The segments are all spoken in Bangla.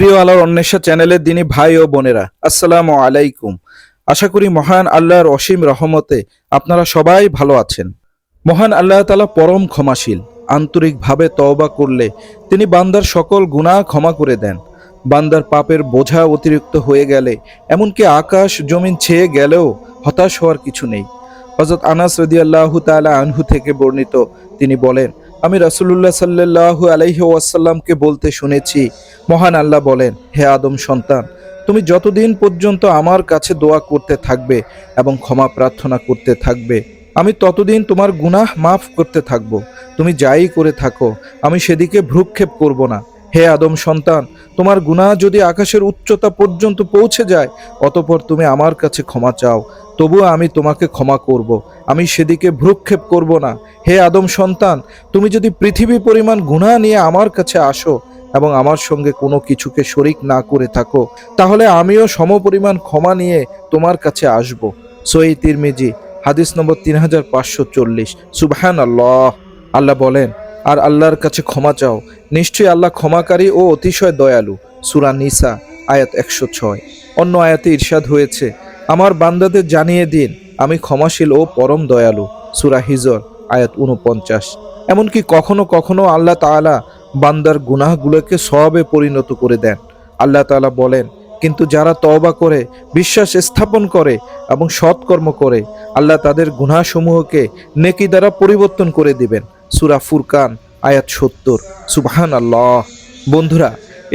প্রিয় আলোর অন্বেষা চ্যানেলের দিনী ভাই ও বোনেরা, আসসালামু আলাইকুম। আশা করি মহান আল্লাহর অসীম রহমতে আপনারা সবাই ভালো আছেন। মহান আল্লাহ তালা পরম ক্ষমাশীল, আন্তরিকভাবে তওবা করলে তিনি বান্দার সকল গুনাহ ক্ষমা করে দেন। বান্দার পাপের বোঝা অতিরিক্ত হয়ে গেলে, এমনকি আকাশ, জমিন ছেয়ে গেলেও হতাশ হওয়ার কিছু নেই। হজরত আনাস রদিয়াল্লাহু তাআলা আনহু থেকে বর্ণিত তিনি বলেন আমি রাসুল্লাহ সাল্লাহ আলাইহি ওয়াসাল্লামকে বলতে শুনেছি, মহান আল্লাহ বলেন, হে আদম সন্তান, তুমি যতদিন পর্যন্ত আমার কাছে দোয়া করতে থাকবে এবং ক্ষমা প্রার্থনা করতে থাকবে, আমি ততদিন তোমার গুনাহ মাফ করতে থাকব। তুমি যাই করে থাকো, আমি সেদিকে ভ্রুক্ষেপ করব না। হে আদম সন্তান, তোমার গুনাহ যদি আকাশের উচ্চতা পর্যন্ত পৌঁছে যায়, অতপর তুমি আমার কাছে ক্ষমা চাও। তবুও আমি তোমাকে ক্ষমা করব, আমি সেদিকে ভ্রুক্ষেপ করব না। হে আদম সন্তান, তুমি যদি পৃথিবী পরিমাণ গুনাহ নিয়ে আমার কাছে আসো এবং আমার সঙ্গে কোনো কিছুকে শরিক না করে থাকো, তাহলে আমিও সমপরিমাণ ক্ষমা নিয়ে তোমার কাছে আসব। সই তিরমিজি, হাদিস নম্বর তিন হাজার পাঁচশো চল্লিশ। সুবহান আল্লাহ আল্লাহ বলেন আর আল্লাহর কাছে ক্ষমা চাও। নিশ্চয়ই আল্লাহ ক্ষমাকারী ও অতিশয় দয়ালু। সুরা নিসা, আয়াত একশো ছয়। অন্য আয়াতে ইরশাদ হয়েছে, আমার বান্দাদের জানিয়ে দিন, আমি ক্ষমাশীল ও পরম দয়ালু। সুরা হিজর, আয়াত উনপঞ্চাশ এমনকি কখনো কখনো আল্লাহ তাআলা বান্দার গুনাহগুলোকে সবে পরিণত করে দেন। আল্লাহ তাআলা বলেন, কিন্তু যারা তওবা করে, বিশ্বাস স্থাপন করে এবং সৎকর্ম করে, আল্লাহ তাদের গুনাহসমূহকে নেকি দ্বারা পরিবর্তন করে দিবেন। সুরা ফুরকান, আয়াত সত্তর। সুবহান আল্লাহ বন্ধুরা,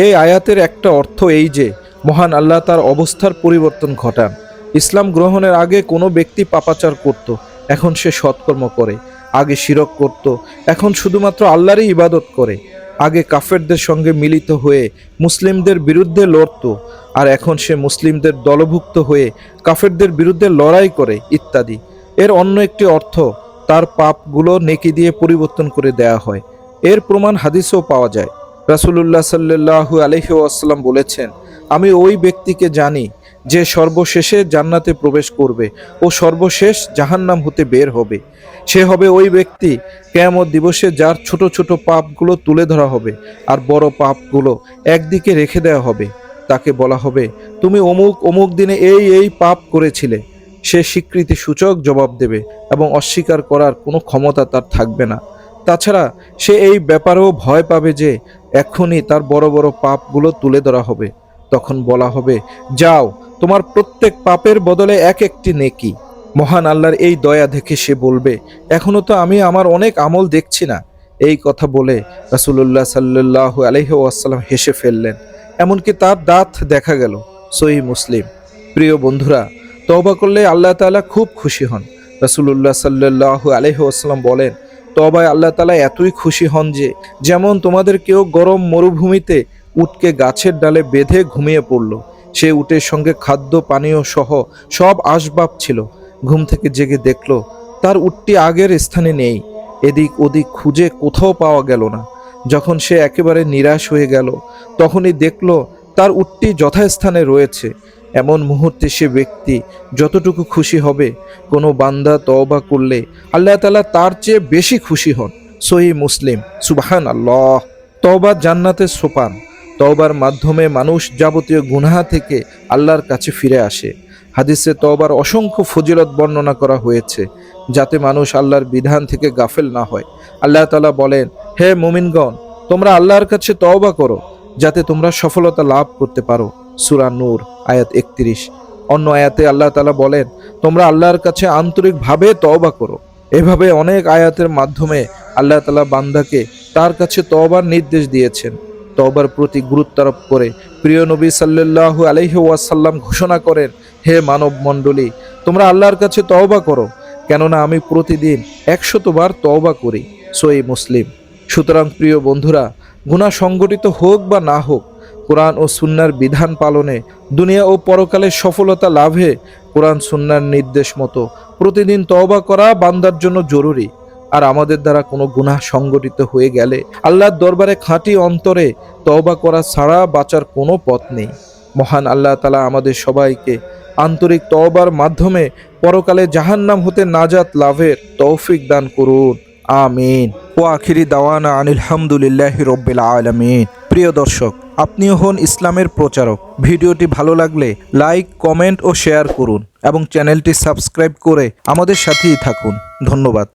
এই আয়াতের একটা অর্থ এই যে, মহান আল্লাহ তার অবস্থার পরিবর্তন ঘটান। ইসলাম গ্রহণের আগে কোনো ব্যক্তি পাপাচার করত, এখন সে সৎকর্ম করে। আগে শিরক করত, এখন শুধুমাত্র আল্লাহরই ইবাদত করে। আগে কাফেরদের সঙ্গে মিলিত হয়ে মুসলিমদের বিরুদ্ধে লড়ত, আর এখন সে মুসলিমদের দলভুক্ত হয়ে কাফেরদের বিরুদ্ধে লড়াই করে, ইত্যাদি। এর অন্য একটি অর্থ তার পাপগুলো নেকি দিয়ে পরিবর্তন করে দেয়া হয়। এর প্রমাণ হাদিসও পাওয়া যায়। রাসূলুল্লাহ আলাইহি ওয়াসাল্লাম বলেছেন, আমি ওই ব্যক্তিকে জানি যে সর্বশেষে জান্নাতে প্রবেশ করবে ও সর্বশেষ জাহান্নাম হতে বের হবে। সে হবে ওই ব্যক্তি কেয়ামত দিবসে যার ছোট ছোট পাপগুলো তুলে ধরা হবে আর বড় পাপগুলো একদিকে রেখে দেওয়া হবে। তাকে বলা হবে, তুমি অমুক অমুক দিনে এই এই পাপ করেছিলে। সে স্বীকৃতি সূচক জবাব দেবে এবং অস্বীকার করার কোনো ক্ষমতা তার থাকবে না। তাছাড়া সে এই ব্যাপারেও ভয় পাবে যে এখনই তার বড় বড় পাপগুলো তুলে ধরা হবে। তখন বলা হবে, যাও, তোমার প্রত্যেক পাপের বদলে এক একটি নেকি। মহান আল্লাহর এই দয়া দেখে সে বলবে এখনও তো আমি আমার অনেক আমল দেখছি না। এই কথা বলে রাসূলুল্লাহ সাল্লাল্লাহু আলাইহি ওয়াসাল্লাম হেসে ফেললেন। এমনকি তার দাঁত দেখা গেল সহি মুসলিম। প্রিয় বন্ধুরা তওবা করলে আল্লাহ তাআলা খুব খুশি হন। রাসূলুল্লাহ সাল্লাল্লাহু আলাইহি ওয়াসাল্লাম বলেন তবায় আল্লাহ তালা এতই খুশি হন যে, যেমন তোমাদের কেউ গরম মরুভূমিতে উটকে গাছের ডালে বেঁধে ঘুমিয়ে পড়ল। সে উটের সঙ্গে খাদ্য, পানীয় সহ সব আসবাব ছিল। ঘুম থেকে জেগে দেখল, তার উটটি আগের স্থানে নেই। এদিক ওদিক খুঁজে কোথাও পাওয়া গেল না। যখন সে একেবারে নিরাশ হয়ে গেল, তখনই দেখল, তার উটটি যথাস্থানে রয়েছে। এমন মুহূর্তে সে ব্যক্তি যতটুকু খুশি হবে, কোনো বান্দা তওবা করলে আল্লাহ তালা তার চেয়ে বেশি খুশি হন। সহি মুসলিম সুবাহান আল্লাহ তওবা জান্নাতের সোপান। তওবার মাধ্যমে মানুষ যাবতীয় গুনাহা থেকে আল্লাহর কাছে ফিরে আসে। হাদিসে তওবার অসংখ্য ফজিলত বর্ণনা করা হয়েছে, যাতে মানুষ আল্লাহর বিধান থেকে গাফেল না হয়। আল্লাহ তাআলা বলেন, হে মুমিনগণ, তোমরা আল্লাহর কাছে তওবা করো। যাতে তোমরা সফলতা লাভ করতে পারো। সুরা নূর, আয়াত একত্রিশ। অন্য আয়াতে আল্লাহ তাআলা বলেন, তোমরা আল্লাহর কাছে আন্তরিকভাবে তওবা করো। এভাবে অনেক আয়াতের মাধ্যমে আল্লাহ তালা বান্দাকে তার কাছে তওবার নির্দেশ দিয়েছেন। তওবার প্রতি গুরুত্ব আরোপ করে প্রিয় নবী সাল্লাল্লাহু আলাইহি ওয়াসাল্লাম ঘোষণা করেন, হে মানব মণ্ডলী তোমরা আল্লাহর কাছে তওবা করো, কেননা আমি প্রতিদিন একশতবার তওবা করি। সই মুসলিম। সুতরাং প্রিয় বন্ধুরা গুনাহ সংগঠিত হোক বা না হোক, কোরআন ও সুন্নার বিধান পালনে, দুনিয়া ও পরকালে সফলতা লাভে, কোরআন সুন্নার নির্দেশ মতো প্রতিদিন তওবা করা বান্দার জন্য জরুরি। আর আমাদের দ্বারা কোনো গুনাহ সংগঠিত হয়ে গেলে আল্লাহর দরবারে খাঁটি অন্তরে তওবা করা ছাড়া বাঁচার কোনো পথ নেই। মহান আল্লাহ তালা আমাদের সবাইকে আন্তরিক তওবার মাধ্যমে পরকালে জাহান্নাম হতে নাজাত লাভের তৌফিক দান করুন। আমিন। ও আখিরি দাওয়ানা আনিল হামদুলিল্লাহ রব্বিল আলমিন। প্রিয় দর্শক, আপনিও হন ইসলামের প্রচারক। ভিডিওটি ভালো লাগলে লাইক, কমেন্ট ও শেয়ার করুন এবং চ্যানেলটি সাবস্ক্রাইব করে আমাদের সাথেই থাকুন। ধন্যবাদ।